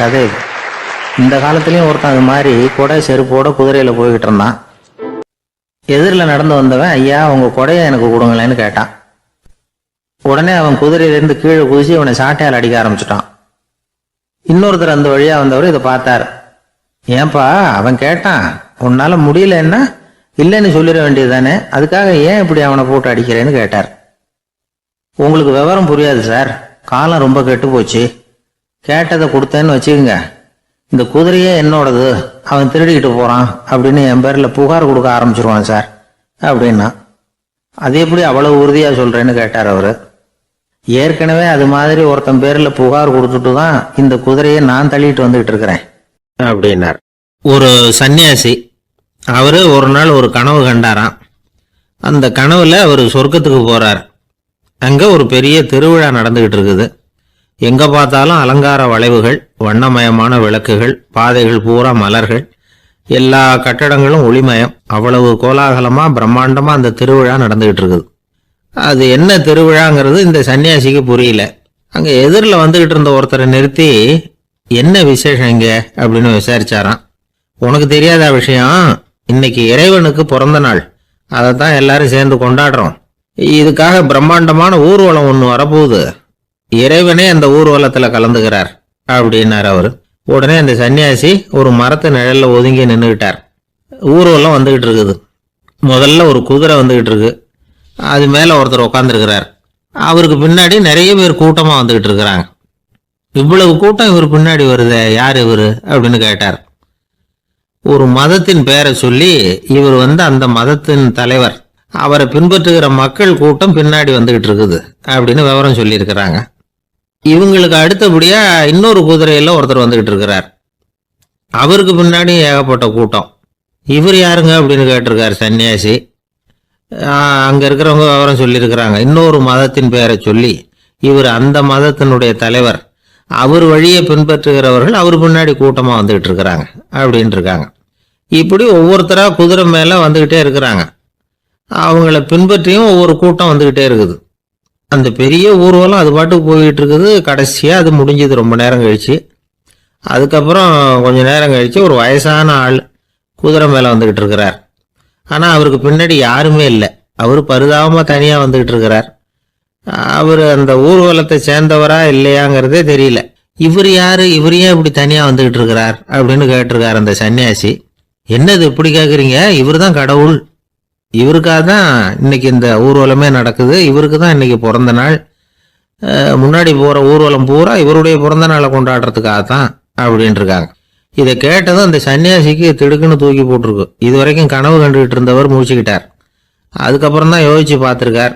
கதை. இது இந்த காலத்துலயும் ஒருத்தன் அது மாதிரி கொடை செருப்போட குதிரையில போய்கிட்டு இருந்தான். எதிரில் நடந்து வந்தவன் ஐயா உங்க கொடையை எனக்கு கொடுங்களேன்னு கேட்டான். உடனே அவன் குதிரையிலேருந்து கீழே குதிச்சு இவனை சாட்டையால் அடிக்க ஆரம்பிச்சிட்டான். இன்னொருத்தர் அந்த வழியா வந்தவர் இதை பார்த்தார். ஏன்பா அவன் கேட்டான் உன்னால முடியலன்னா இல்லைன்னு சொல்லிட வேண்டியது தானே அதுக்காக ஏன் இப்படி அவனை போட்டு அடிக்கிறேன்னு கேட்டார். உங்களுக்கு விவரம் புரியாது சார். காலம் ரொம்ப கெட்டு போச்சு. கேட்டதை கொடுத்தேன்னு வச்சுக்கோங்க. இந்த குதிரையே என்னோடது. அவன் திருடிக்கிட்டு போகிறான் அப்படின்னு என் பேரில் புகார் கொடுக்க ஆரம்பிச்சிருவான் சார். அப்படின்னா அது எப்படி அவ்வளோ உறுதியாக சொல்கிறேன்னு கேட்டார் அவர். ஏற்கனவே அது மாதிரி ஒருத்தன் பேரில் புகார் கொடுத்துட்டு தான் இந்த குதிரையை நான் தள்ளிட்டு வந்துகிட்டு இருக்கிறேன் அப்படின்னார். ஒரு சன்னியாசி அவர் ஒரு நாள் ஒரு கனவு கண்டாராம். அந்த கனவில் அவர் சொர்க்கத்துக்கு போகிறார் அங்கே ஒரு பெரிய திருவிழா நடந்துக்கிட்டு இருக்குது. எங்க பார்த்தாலும் அலங்கார வளைவுகள் வண்ணமயமான விளக்குகள் பாதைகள் பூரா மலர்கள். எல்லா கட்டடங்களும் ஒளிமயம். அவ்வளவு கோலாகலமா பிரம்மாண்டமா அந்த திருவிழா நடந்துகிட்டு இருக்குது. அது என்ன திருவிழாங்கிறது இந்த சன்னியாசிக்கு புரியல. அங்க எதிரில் வந்துகிட்டு இருந்த ஒருத்தரை நிறுத்தி என்ன விசேஷம் இங்க? அப்படின்னு விசாரிச்சாராம். உனக்கு தெரியாத விஷயம்? இன்னைக்கு இறைவனுக்கு பிறந்த நாள். அதை தான் எல்லாரும் சேர்ந்து கொண்டாடுறோம். இதுக்காக பிரம்மாண்டமான ஊர்வலம் ஒன்று வரப்போகுது. இறைவனே அந்த ஊர்வலத்தில் கலந்துகிறார் அப்படின்னார் அவர். உடனே அந்த சன்னியாசி ஒரு மரத்து நிழலில் ஒதுங்கி நின்றுக்கிட்டார் ஊர்வலம் வந்துகிட்டு இருக்குது. முதல்ல ஒரு குதிரை வந்துகிட்டு இருக்கு. அது மேலே ஒருத்தர் உட்காந்துருக்கிறார் அவருக்கு பின்னாடி நிறைய பேர் கூட்டமாக வந்துகிட்டு இருக்கிறாங்க. இவ்வளவு கூட்டம் இவர் பின்னாடி வருதே யார் இவரு? அப்படின்னு கேட்டார். ஒரு மதத்தின் பெயரை சொல்லி இவர் வந்து அந்த மதத்தின் தலைவர். அவரை பின்பற்றுகிற மக்கள் கூட்டம் பின்னாடி வந்துகிட்டு இருக்குது அப்படின்னு விவரம் சொல்லியிருக்கிறாங்க. இவங்களுக்கு அடுத்தபடியா இன்னொரு குதிரையில ஒருத்தர் வந்துகிட்டு இருக்கிறார். அவருக்கு பின்னாடி ஏகப்பட்ட கூட்டம். இவர் யாருங்க அப்படின்னு கேட்டிருக்காரு சன்னியாசி. அங்கே இருக்கிறவங்க விவரம் சொல்லியிருக்கிறாங்க. இன்னொரு மதத்தின் பெயரை சொல்லி இவர் அந்த மதத்தினுடைய தலைவர். அவர் வழியை பின்பற்றுகிறவர்கள் அவர் பின்னாடி கூட்டமாக வந்துகிட்டு இருக்கிறாங்க அப்படின்ட்டு இருக்காங்க. இப்படி ஒவ்வொருத்தராக குதிரை மேலே வந்துக்கிட்டே இருக்கிறாங்க. அவங்கள பின்பற்றியும் ஒவ்வொரு கூட்டம் வந்துக்கிட்டே இருக்குது. அந்த பெரிய ஊர்வலம் அது பாட்டுக்கு போயிட்டு இருக்குது கடைசியாக அது முடிஞ்சது. ரொம்ப நேரம் கழிச்சு. அதுக்கப்புறம் கொஞ்சம் நேரம் கழிச்சு ஒரு வயசான ஆள் குதிரை மேலே வந்துக்கிட்டு இருக்கிறார். ஆனால் அவருக்கு பின்னாடி யாருமே இல்லை. அவர் பரிதாபமாக தனியாக வந்துக்கிட்டு இருக்கிறார். அவர் அந்த ஊர்வலத்தை சேர்ந்தவரா இல்லையாங்கிறதே தெரியல. இவர் யார்? இவர் ஏன் இப்படி தனியாக வந்துக்கிட்டு இருக்கிறார்? அப்படின்னு கேட்டிருக்கார் அந்த சன்னியாசி. என்னது இப்படி கேட்குறீங்க இவர் தான் கடவுள். இவருக்காக தான் இன்னைக்கு இந்த ஊர்வலமே நடக்குது. இவருக்கு தான் இன்னைக்கு பிறந்த நாள். முன்னாடி போகிற ஊர்வலம் பூரா இவருடைய பிறந்த நாளை கொண்டாடுறதுக்காக தான் அப்படின்ட்டு இருக்காங்க இதை கேட்டதும் அந்த சன்னியாசிக்கு திடுக்குன்னு தூக்கி போட்டிருக்கு. இது வரைக்கும் கனவு கண்டுகிட்டு இருந்தவர் முடிச்சுக்கிட்டார் அதுக்கப்புறம் தான் யோசிச்சு பார்த்துருக்கார்.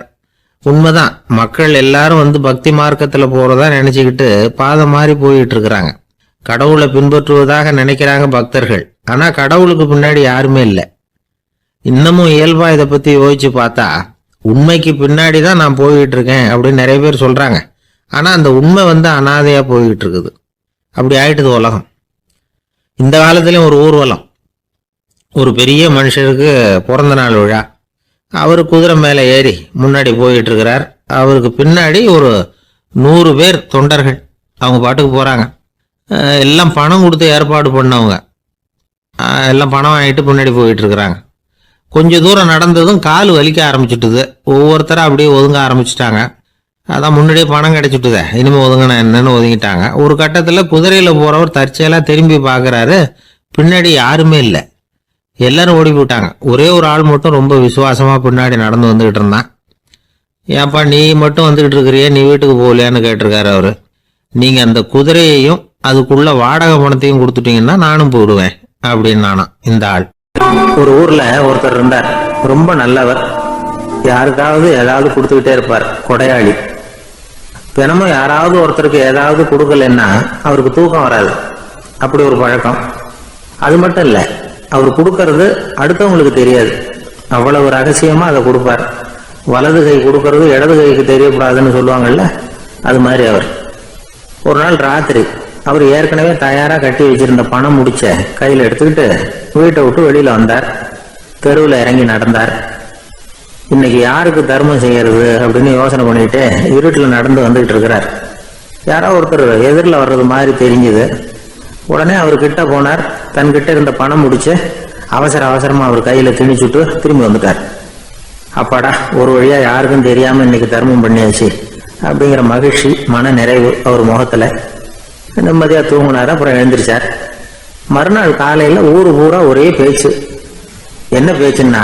உண்மைதான் மக்கள் எல்லாரும் வந்து பக்தி மார்க்கத்தில் போகிறதா நினச்சிக்கிட்டு பாதை மாறி போயிட்டு இருக்கிறாங்க கடவுளை பின்பற்றுவதாக நினைக்கிறாங்க பக்தர்கள். ஆனால் கடவுளுக்கு பின்னாடி யாருமே இல்லை. இன்னமும் இயல்பா இதை பத்தி யோசிச்சு பார்த்தா உண்மைக்கு பின்னாடி தான் நான் போய்கிட்டு இருக்கேன் அப்படின்னு நிறைய பேர் சொல்றாங்க. ஆனா அந்த உண்மை வந்து அனாதையா போய்கிட்டு இருக்குது அப்படி ஆயிட்டுது உலகம். இந்த காலத்துலயும் ஒரு ஊர்வலம். ஒரு பெரிய மனுஷருக்கு பிறந்த நாள் விழா. அவர் குதிரை மேலே ஏறி முன்னாடி போயிட்டு இருக்கிறார் அவருக்கு பின்னாடி ஒரு நூறு பேர் தொண்டர்கள் அவங்க பாட்டுக்கு போகிறாங்க எல்லாம் பணம் கொடுத்து ஏற்பாடு பண்ணவங்க. எல்லாம் பணம் வாங்கிட்டு பின்னாடி போயிட்டு இருக்கிறாங்க கொஞ்ச தூரம் நடந்ததும் கால் வலிக்க ஆரம்பிச்சுட்டுது. ஒவ்வொருத்தரும் அப்படியே ஒதுங்க ஆரம்பிச்சிட்டாங்க. அதான் முன்னாடியே பணம் கிடைச்சிட்டுதே. இனிமேல் ஒதுங்கினா என்னன்னு ஒதுங்கிட்டாங்க. ஒரு கட்டத்தில் குதிரையில் போகிறவர் தற்செயலாக திரும்பி பார்க்குறாரு பின்னாடி யாருமே இல்லை. எல்லாரும் ஓடி போயிட்டாங்க. ஒரே ஒரு ஆள் மட்டும் ரொம்ப விசுவாசமாக பின்னாடி நடந்து வந்துக்கிட்டு இருந்தான். ஏன்பா நீ மட்டும் வந்துக்கிட்டு இருக்கிறியே நீ வீட்டுக்கு போகலையான்னு கேட்டிருக்காரு அவர். நீங்கள் அந்த குதிரையையும் அதுக்குள்ள வாடகை பணத்தையும் கொடுத்துட்டீங்கன்னா நானும் போயிடுவேன் அப்படின்னு நானா இந்த ஆள். ஒரு ஊர்ல ஒருத்தர் இருந்தார். ரொம்ப நல்லவர். யாருக்காவது ஏதாவது கொடுத்துக்கிட்டே இருப்பார். கொடையாளி. தினமும் யாராவது ஒருத்தருக்கு ஏதாவது கொடுக்கலன்னா அவருக்கு தூக்கம் வராது. அப்படி ஒரு பழக்கம். அது மட்டும் இல்ல அவர் கொடுக்கறது அடுத்தவங்களுக்கு தெரியாது. அவ்வளவு ரகசியமா அதை கொடுப்பார். வலது கை கொடுக்கறது இடது கைக்கு தெரியக்கூடாதுன்னு சொல்லுவாங்கல்ல அது மாதிரி அவர். ஒரு நாள் ராத்திரி அவர் ஏற்கனவே தயாரா கட்டி வச்சிருந்த பணம் முடிச்ச கையில எடுத்துக்கிட்டு வீட்டை விட்டு வெளியில வந்தார். தெருவில் இறங்கி நடந்தார். இன்னைக்கு யாருக்கு தர்மம் செய்யறது அப்படின்னு யோசனை பண்ணிட்டு இருட்டில் நடந்து வந்துகிட்டு இருக்கிறார். யாரோ ஒருத்தர் எதிரில் வர்றது மாதிரி தெரிஞ்சுது. உடனே அவர் கிட்ட போனார். தன்கிட்ட இருந்த பணம் முடிச்சு அவசர அவசரமா அவர் கையில திணிச்சுட்டு திரும்பி வந்துட்டார். அப்பாடா ஒரு வழியா யாருக்கும் தெரியாம இன்னைக்கு தர்மம் பண்ணியாச்சு. அப்படிங்கிற மகிழ்ச்சி மன நிறைவு அவர் முகத்துல நிம்மதியாக தூங்கினார் அப்புறம் எழுந்திருச்சார். மறுநாள் காலையில் ஊர் பூரா ஒரே பேச்சு. என்ன பேச்சுன்னா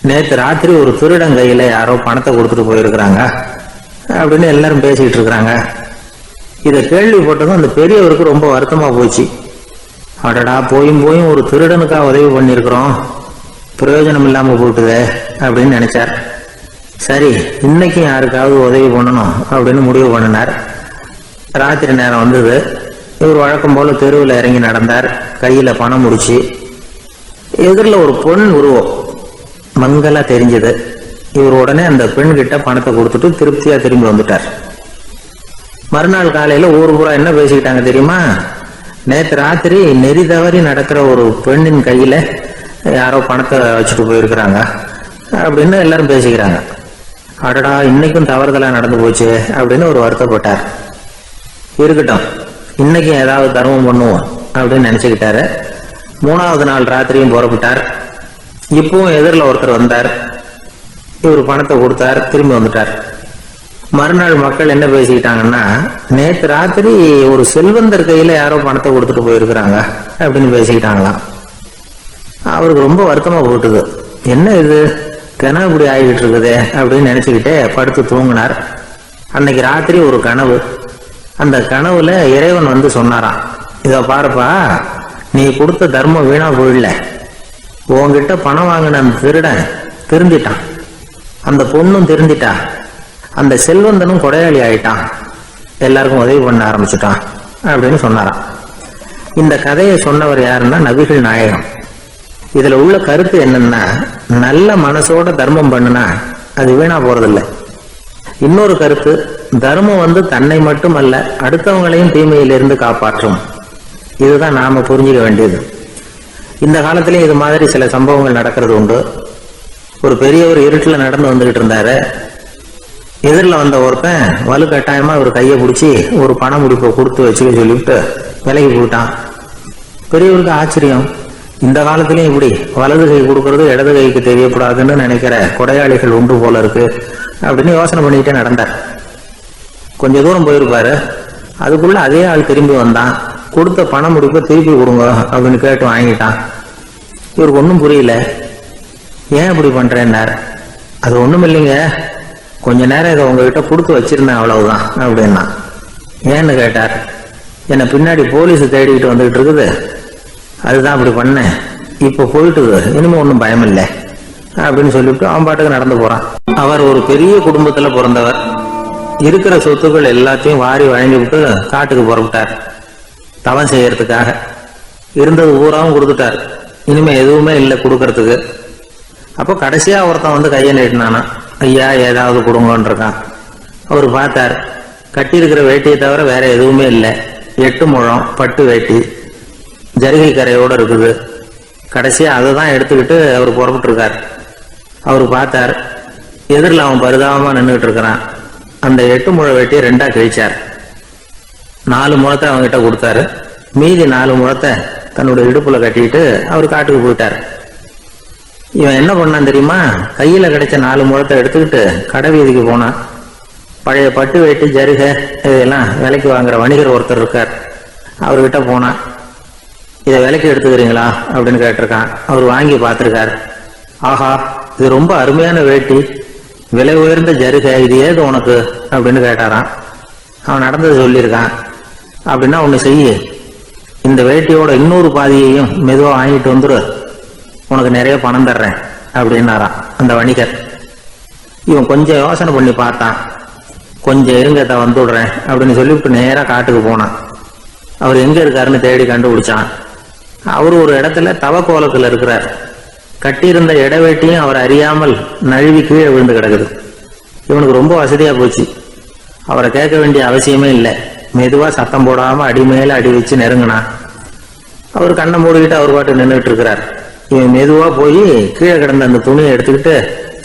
நேற்று ராத்திரி ஒரு திருடன் கையில் யாரோ பணத்தை கொடுத்துட்டு போயிருக்கிறாங்க. அப்படின்னு எல்லாரும் பேசிக்கிட்டு இருக்கிறாங்க. இதை கேள்விப்பட்டதும் அந்த பெரியவருக்கு ரொம்ப வருத்தமாக போச்சு. அடடா போயும் போயும் ஒரு திருடனுக்காக உதவி பண்ணியிருக்கிறோம். பிரயோஜனம் இல்லாமல் போட்டுதே அப்படின்னு நினைச்சார். சரி இன்னைக்கு யாருக்காவது உதவி பண்ணணும் அப்படின்னு முடிவு பண்ணினார். ராத்திரி நேரம் வந்தது. இவர் வழக்கம் போல தெருவில் இறங்கி நடந்தார். கையில பணம் முடிச்சு எதிரில் ஒரு பெண் உருவம் மங்கலாக தெரிஞ்சது. இவர் உடனே அந்த பெண் கிட்ட பணத்தை கொடுத்துட்டு திருப்தியா திரும்பி வந்துட்டார். மறுநாள் காலையில ஊர் பூரா என்ன பேசிக்கிட்டாங்க தெரியுமா? நேற்று ராத்திரி நெறி தவறி நடக்கிற ஒரு பெண்ணின் கையில யாரோ பணத்தை வச்சுட்டு போயிருக்கிறாங்க அப்படின்னு எல்லாரும் பேசிக்கிறாங்க. அடடா இன்னைக்கும் தவறுதலா நடந்து போச்சு அப்படின்னு ஒரு வருத்தப்பட்டார். இருக்கட்டும். இன்னைக்கு ஏதாவது தர்மம் பண்ணுவோம் அப்படின்னு நினைச்சுக்கிட்டாரு. மூணாவது நாள் ராத்திரியும் புறப்பட்டார். இப்பவும் எதிரில் ஒருத்தர் வந்தார். இவர் பணத்தை கொடுத்தார் திரும்பி வந்துட்டார். மறுநாள் மக்கள் என்ன பேசிக்கிட்டாங்கன்னா நேற்று ராத்திரி ஒரு செல்வந்தர் கையில் யாரோ பணத்தை கொடுத்துட்டு போயிருக்கிறாங்க அப்படின்னு பேசிக்கிட்டாங்களாம். அவருக்கு ரொம்ப வருத்தமா போட்டுது. என்ன இது? தினம் இப்படி ஆகிட்டு இருக்குதே அப்படின்னு நினச்சிக்கிட்டே படுத்து தூங்கினார். அன்னைக்கு ராத்திரி ஒரு கனவு. அந்த கனவுல இறைவன் வந்து சொன்னாராம் இத பாருப்பா நீ கொடுத்த தர்மம் வீணா போயிடல உன்கிட்ட பணம் வாங்கின அந்த திருடன் திருந்திட்டான். அந்த பொண்ணும் திருந்திட்டா. அந்த செல்வந்தனும் கொடையாளி ஆயிட்டான். எல்லாருக்கும் உதவி பண்ண ஆரம்பிச்சுட்டான் அப்படின்னு சொன்னாராம். இந்த கதையை சொன்னவர் யாருன்னா நபிகள் நாயகம். இதுல உள்ள கருத்து என்னன்னா நல்ல மனசோட தர்மம் பண்ணுனா அது வீணா போறதில்லை. இன்னொரு கருத்து தர்மம் வந்து தன்னை மட்டுமல்ல அடுத்தவங்களையும் தீமையிலிருந்து காப்பாற்றும். இதுதான் நாம புரிஞ்சுக்க வேண்டியது. இந்த காலத்திலையும் இது மாதிரி சில சம்பவங்கள் நடக்கிறது உண்டு. ஒரு பெரியவர் இருட்டில் நடந்து வந்துகிட்டு இருந்தாரு. எதிரில் வந்த ஒருத்தன் வலு கட்டாயமாக ஒரு கையை பிடிச்சி ஒரு பண முடிப்பை கொடுத்து வச்சுக்க சொல்லிவிட்டு விலகி போயிட்டான். பெரியவருக்கு ஆச்சரியம். இந்த காலத்திலையும் இப்படி வலது கை கொடுக்கறது இடது கைக்கு தெரியக்கூடாதுன்னு நினைக்கிற கொடையாளிகள் உண்டு போல இருக்கு. அப்படின்னு யோசனை பண்ணிக்கிட்டே நடந்தார். கொஞ்ச தூரம் போயிருப்பாரு. அதுக்குள்ள அதே ஆள் திரும்பி வந்தான். கொடுத்த பணம் முடிப்பை திருப்பி கொடுங்க அப்படின்னு கேட்டு வாங்கிட்டான். இவருக்கு ஒன்றும் புரியல. ஏன் இப்படி பண்ணுறேன்னார் அது ஒன்றும் இல்லைங்க. கொஞ்ச நேரம் இதை உங்ககிட்ட கொடுத்து வச்சிருந்தேன் அவ்வளவுதான் அப்படின்னா. ஏன்னு கேட்டார். என்னை பின்னாடி போலீஸ் தேடிக்கிட்டு வந்துகிட்டு இருக்குது. அதுதான் அப்படி பண்ணேன். இப்போ போயிட்டுது. இனிமே ஒன்றும் பயம் இல்லை அப்படின்னு சொல்லிவிட்டு அவன் பாட்டுக்கு நடந்து போறான். அவர் ஒரு பெரிய குடும்பத்துல பிறந்தவர். இருக்கிற சொத்துக்கள் எல்லாத்தையும் வாரி வழங்கி விட்டு காட்டுக்கு புறப்பட்டார். தவம் செய்யறதுக்காக. இருந்தது பூராவும் கொடுத்துட்டார். இனிமே எதுவுமே இல்லை கொடுக்கறதுக்கு. அப்போ கடைசியா ஒருத்தன் வந்து கையை நீட்டினானா ஐயா ஏதாவது கொடுங்கன்னு இருக்கான். அவர் பார்த்தார். கட்டி இருக்கிற வேட்டியை தவிர வேற எதுவுமே இல்லை. எட்டு முழம் பட்டு வேட்டி ஜரிகை கரையோட இருக்குது. கடைசியா அதை தான் எடுத்துக்கிட்டு அவர் புறப்பட்டுருக்கார். அவர் பார்த்தார். எதிரில் அவன் பரிதாபமா நின்றுட்டு இருக்கிறான். அந்த எட்டு முழை வெட்டியை ரெண்டா கிழிச்சார். நாலு முழத்தை அவங்ககிட்ட கொடுத்தாரு. மீதி நாலு முழத்தை தன்னுடைய இடுப்புல கட்டிட்டு அவர் காட்டுக்கு போயிட்டார். இவன் என்ன பண்ணான் தெரியுமா? கையில கிடைச்ச நாலு முழத்தை எடுத்துக்கிட்டு கடை வீதிக்கு போனான். பழைய பட்டு வெட்டி ஜருக இதெல்லாம் விலைக்கு வாங்குற வணிகர் ஒருத்தர் இருக்கார். அவர்கிட்ட போனான். இதை விலைக்கு எடுத்துக்கிறீங்களா? அப்படின்னு கேட்டிருக்கான். அவர் வாங்கி பார்த்துருக்கார். ஆஹா இது ரொம்ப அருமையான வேட்டி. விலை உயர்ந்த ஜருகை இது ஏது உனக்கு? அப்படின்னு கேட்டாராம். அவன் நடந்தது சொல்லியிருக்கான். அப்படின்னா ஒன்று செய்யு. இந்த வேட்டியோட இன்னொரு பாதியையும் மெதுவாக வாங்கிட்டு வந்துரு. உனக்கு நிறைய பணம் தர்றேன் அப்படின்னாரான் அந்த வணிகர். இவன் கொஞ்சம் யோசனை பண்ணி பார்த்தான். கொஞ்சம் இருங்க வந்து வந்துடுறேன் அப்படின்னு சொல்லிவிட்டு நேராக காட்டுக்கு போனான். அவர் எங்கே இருக்காருன்னு தேடி கண்டுபிடிச்சான். அவர் ஒரு இடத்துல தவக்கோலத்தில் இருக்கிறார். கட்டியிருந்த இடவேட்டியும் அவர் அறியாமல் நழுவி கீழே விழுந்து கிடக்குது. இவனுக்கு ரொம்ப வசதியா போச்சு. அவரை கேட்க வேண்டிய அவசியமே இல்லை. மெதுவா சத்தம் போடாம அடி மேலே அடி வச்சு நெருங்கினான் அவர் கண்ணை மூடிக்கிட்டு அவர் பாட்டு நின்றுட்டு இருக்கிறார். இவன் மெதுவா போய் கீழே கிடந்த அந்த துணியை எடுத்துக்கிட்டு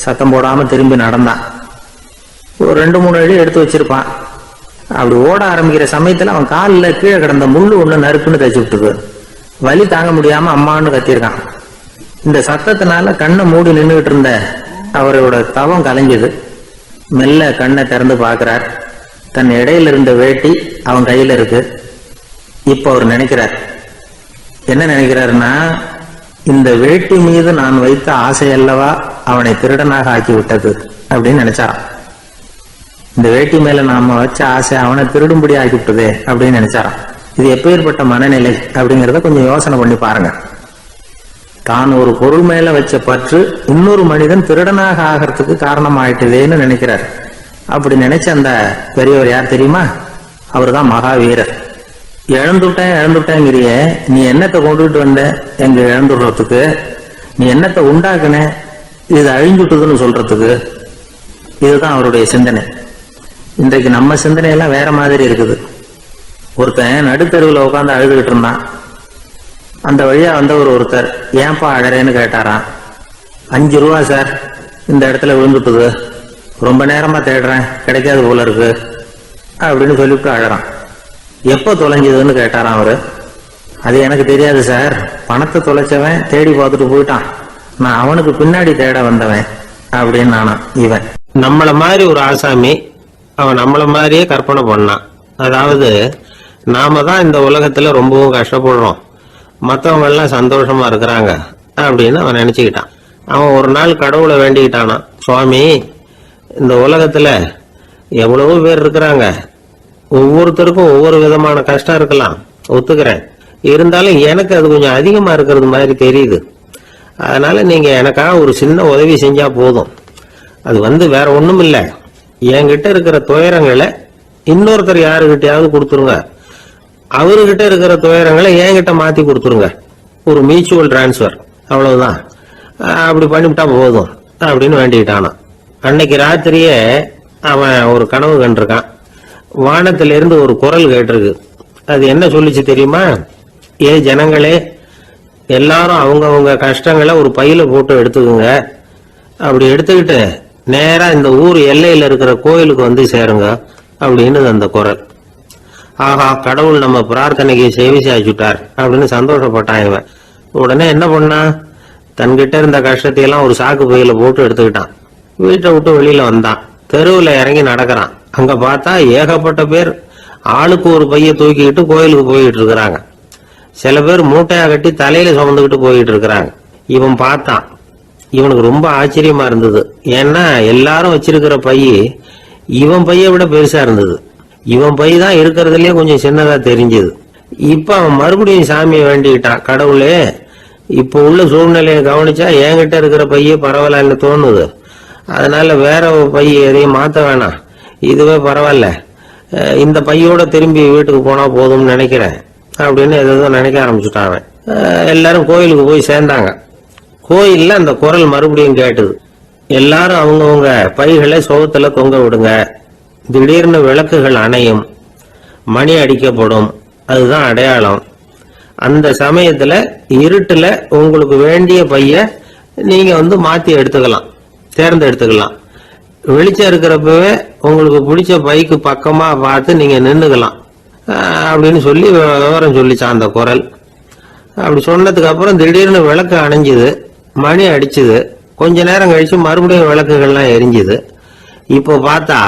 சத்தம் போடாம திரும்பி நடந்தான். ஒரு ரெண்டு மூணு அடி எடுத்து வச்சிருப்பான். அப்படி ஓட ஆரம்பிக்கிற சமயத்துல அவன் காலில் கீழே கிடந்த முள்ளு ஒண்ணு நறுக்குன்னு தச்சு விட்டுருக்கு வலி தாங்க முடியாம அம்மான்னு கத்தியிருக்கான். இந்த சத்தத்தினால கண்ணை மூடி நின்றுகிட்டு இருந்த அவரோட தவம் கலைஞ்சது. மெல்ல கண்ணை திறந்து பார்க்கிறார். தன் இடையில இருந்த வேட்டி அவன் கையில இருக்கு. இப்போ அவர் நினைக்கிறார். என்ன நினைக்கிறாருன்னா இந்த வேட்டி மீது நான் வைத்த ஆசை அல்லவா அவனை திருடனாக ஆக்கி விட்டது அப்படின்னு நினைச்சாராம். இந்த வேட்டி மேல நாம வச்ச ஆசை அவனை திருடும்படி ஆக்கி விட்டதே அப்படின்னு நினைச்சாராம். இது எப்பேற்பட்ட மனநிலை அப்படிங்கிறத கொஞ்சம் யோசனை பண்ணி பாருங்க. தான் ஒரு பொருள் மேல வச்ச பற்று இன்னொரு மனிதன் திருடனாக ஆகிறதுக்கு காரணம் ஆயிட்டுதேன்னு நினைக்கிறார். அப்படி நினைச்ச அந்த பெரியவர் யார் தெரியுமா? அவர்தான் மகாவீரர். இழந்துட்டேன் இழந்துட்டேங்கிறிய நீ என்னத்தை கொண்டுகிட்டு வந்த? எங்க இழந்துடுறதுக்கு நீ என்னத்தை உண்டாக்குன? இது அழிஞ்சுட்டுதுன்னு சொல்றதுக்கு. இதுதான் அவருடைய சிந்தனை. இன்றைக்கு நம்ம சிந்தனை எல்லாம் வேற மாதிரி இருக்குது. ஒருத்தன் நடுத்தருவில் உட்காந்து அழுதுகிட்டு இருந்தான். அந்த வழியா வந்தவர் ஒருத்தர் ஏன்பா அழறேன்னு கேட்டாராம். அஞ்சு ரூபா சார். இந்த இடத்துல விழுந்துட்டுது. ரொம்ப நேரமா தேடுறேன். கிடைக்காது போல இருக்கு. அப்படின்னு சொல்லிவிட்டு அழறான் எப்போ தொலைஞ்சதுன்னு கேட்டாராம் அவரு. அது எனக்கு தெரியாது சார். பணத்தை தொலைச்சவன் தேடி பார்த்துட்டு போயிட்டான். நான் அவனுக்கு பின்னாடி தேட வந்தவன் அப்படின்னு நானா இவன். நம்மள மாதிரி ஒரு ஆசாமி அவன் நம்மள மாதிரியே கற்பனை பண்ணான். அதாவது நாம தான் இந்த உலகத்துல ரொம்பவும் கஷ்டப்படுறோம். மற்றவங்க எல்லாம் சந்தோஷமா இருக்கிறாங்க அப்படின்னு அவன் நினச்சிக்கிட்டான். அவன் ஒரு நாள் கடவுளை வேண்டிக்கிட்டானா? சுவாமி இந்த உலகத்தில் எவ்வளவோ பேர் இருக்கிறாங்க. ஒவ்வொருத்தருக்கும் ஒவ்வொரு விதமான கஷ்டம் இருக்கலாம். ஒத்துக்கிறேன். இருந்தாலும் எனக்கு அது கொஞ்சம் அதிகமாக இருக்கிறது மாதிரி தெரியுது. அதனால் நீங்கள் எனக்காக ஒரு சின்ன உதவி செஞ்சால் போதும். அது வந்து வேற ஒன்றும் இல்லை என்கிட்ட இருக்கிற துயரங்களை இன்னொருத்தர் யாருக்கிட்டையாவது கொடுத்துருங்க. அவர்கிட்ட இருக்கிற துயரங்களை என்கிட்ட மாத்தி கொடுத்துருங்க. ஒரு மியூச்சுவல் டிரான்ஸ்ஃபர் அவ்வளவுதான். அப்படி பண்ணிவிட்டா போதும் அப்படின்னு வேண்டிக்கிட்டானான் அன்னைக்கு ராத்திரியே அவன் ஒரு கனவு கண்டிருக்கான். வானத்திலிருந்து ஒரு குரல் கேட்டிருக்கு. அது என்ன சொல்லிச்சு தெரியுமா? ஏ ஜனங்களே எல்லாரும் அவங்கவுங்க கஷ்டங்களை ஒரு பையில போட்டு எடுத்துக்குங்க. அப்படி எடுத்துக்கிட்டு நேரா இந்த ஊர் எல்லையில இருக்கிற கோயிலுக்கு வந்து சேருங்க அப்படின்னு அந்த குரல். ஆஹா கடவுள் நம்ம பிரார்த்தனைக்கு செவி சாய்ச்சுட்டார் அப்படின்னு சந்தோஷப்பட்டான் இவன். உடனே என்ன பண்ணான் தன்கிட்ட இருந்த கஷ்டத்தையெல்லாம் ஒரு சாக்கு பையில போட்டு எடுத்துக்கிட்டான். வீட்டை விட்டு வெளியில வந்தான். தெருவில் இறங்கி நடக்கிறான். அங்க பார்த்தா ஏகப்பட்ட பேர் ஆளுக்கு ஒரு பைய தூக்கிக்கிட்டு கோயிலுக்கு போயிட்டு இருக்கிறாங்க. சில பேர் மூட்டையா கட்டி தலையில சுமந்துக்கிட்டு போயிட்டு இருக்கிறாங்க. இவன் பார்த்தான். இவனுக்கு ரொம்ப ஆச்சரியமா இருந்தது. ஏன்னா எல்லாரும் வச்சிருக்கிற பைய இவன் பைய விட பெருசா இருந்தது. இவன் பை தான் இருக்கிறதுலே கொஞ்சம் சின்னதா தெரிஞ்சது. இப்ப அவன் மறுபடியும் சாமியை வேண்டிக்கிட்டான். கடவுளே இப்ப உள்ள சூழ்நிலையை கவனிச்சா என்கிட்ட இருக்கிற பைய பரவாயில்லன்னு தோணுது. அதனால வேற பைய எதையும் மாத்த வேணாம். இதுவே பரவாயில்ல. இந்த பையோட திரும்பி வீட்டுக்கு போனா போதும்னு நினைக்கிறேன். அப்படின்னு எதோ நினைக்க ஆரம்பிச்சுட்டாங்க எல்லாரும் கோயிலுக்கு போய் சேர்ந்தாங்க. கோயில்ல அந்த குரல் மறுபடியும் கேட்டுது. எல்லாரும் அவங்கவுங்க பைகளை சோகத்துல தொங்க விடுங்க. திடீர்னு விளக்குகள் அணையும் மணி அடிக்கப்படும். அதுதான் அடையாளம். அந்த சமயத்துல இருட்டுல உங்களுக்கு வேண்டிய பைய நீங்க வந்து மாத்தி எடுத்துக்கலாம் தேர்ந்தெடுத்துக்கலாம். வெளிச்சம் இருக்கிறப்பவே உங்களுக்கு பிடிச்ச பைக்கு பக்கமா பார்த்து நீங்க நின்றுக்கலாம் அப்படின்னு சொல்லி விவரம் சொல்லிச்சான் அந்த குரல். அப்படி சொன்னதுக்கு அப்புறம் திடீர்னு விளக்கு அணைஞ்சுது மணி அடிச்சுது. கொஞ்ச நேரம் கழிச்சு மறுபடியும் விளக்குகள்லாம் எரிஞ்சுது. இப்போ பார்த்தா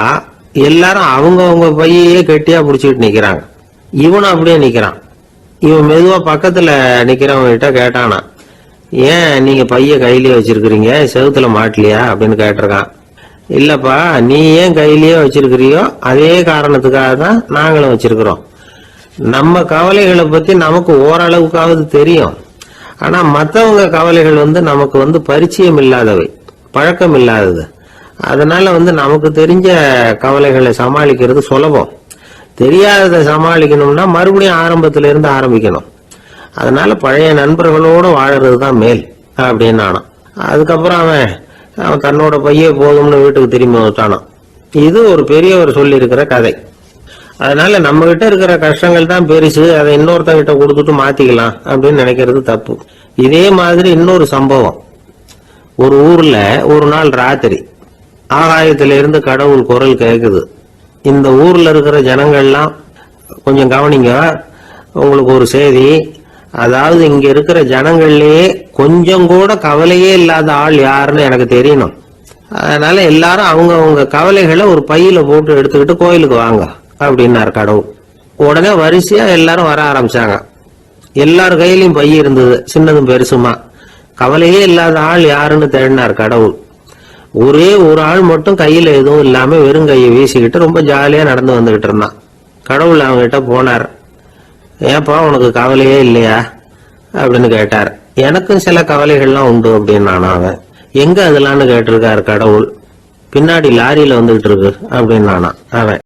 எல்லாரும் அவங்கவுங்க பையையே கெட்டியா பிடிச்சிட்டு நிக்கிறாங்க. இவனும் அப்படியே நிக்கிறான். இவன் மெதுவா பக்கத்துல நிக்கிறவங்ககிட்ட கேட்டானா ஏன் நீங்க பைய கையிலேயே வச்சிருக்கிறீங்க? செவுத்துல மாட்டலையா? அப்படின்னு கேட்டிருக்கான். இல்லப்பா நீ ஏன் கையிலேயே வச்சிருக்கிறியோ அதே காரணத்துக்காக தான் நாங்களும் வச்சிருக்கிறோம். நம்ம கவலைகளை பத்தி நமக்கு ஓரளவுக்காவது தெரியும். ஆனா மற்றவங்க கவலைகள் வந்து நமக்கு வந்து பரிச்சயம் இல்லாதவை பழக்கம் இல்லாதது. அதனால வந்து நமக்கு தெரிஞ்ச கவலைகளை சமாளிக்கிறது சுலபம். தெரியாததை சமாளிக்கணும்னா மறுபடியும் ஆரம்பத்துல இருந்து ஆரம்பிக்கணும். அதனால பழைய நண்பர்களோட வாழறது தான் மேல் அப்படின்னு அதுக்கப்புறம் அவன் அவன் தன்னோட பைய போதும்னு வீட்டுக்கு திரும்பி வந்துட்டானான் இது ஒரு பெரியவர் சொல்லியிருக்கிற கதை. அதனால நம்ம கிட்ட இருக்கிற கஷ்டங்கள் தான் பெருசு அதை இன்னொருத்தங்கிட்ட கொடுத்துட்டு மாத்திக்கலாம் அப்படின்னு நினைக்கிறது தப்பு. இதே மாதிரி இன்னொரு சம்பவம். ஒரு ஊர்ல ஒரு நாள் ராத்திரி ஆகாயத்திலிருந்து கடவுள் குரல் கேட்குது இந்த ஊர்ல இருக்கிற ஜனங்கள்லாம் கொஞ்சம் கவனிங்க. உங்களுக்கு ஒரு செய்தி. அதாவது இங்க இருக்கிற ஜனங்கள்லயே கொஞ்சம் கூட கவலையே இல்லாத ஆள் யாருன்னு எனக்கு தெரியணும். அதனால எல்லாரும் அவங்க அவங்க கவலைகளை ஒரு பையில போட்டு எடுத்துக்கிட்டு கோயிலுக்கு வாங்க அப்படின்னாரு கடவுள். உடனே வரிசையா எல்லாரும் வர ஆரம்பிச்சாங்க. எல்லார் கையிலையும் பை இருந்தது. சின்னதும் பெருசுமா. கவலையே இல்லாத ஆள் யாருன்னு தேடினார் கடவுள். ஒரே ஒரு ஆள் மட்டும் கையில் எதுவும் இல்லாமல் வெறும் கையை வீசிக்கிட்டு ரொம்ப ஜாலியாக நடந்து வந்துக்கிட்டு இருந்தான். கடவுள் அவங்ககிட்ட போனார். ஏப்பா உனக்கு கவலையே இல்லையா? அப்படின்னு கேட்டார். எனக்கும் சில கவலைகள்லாம் உண்டு அப்படின்னு அவன். எங்க அதெல்லாம்னு கேட்டிருக்காரு கடவுள். பின்னாடி லாரியில வந்துகிட்டு இருக்கு அப்படின்னு அவன்.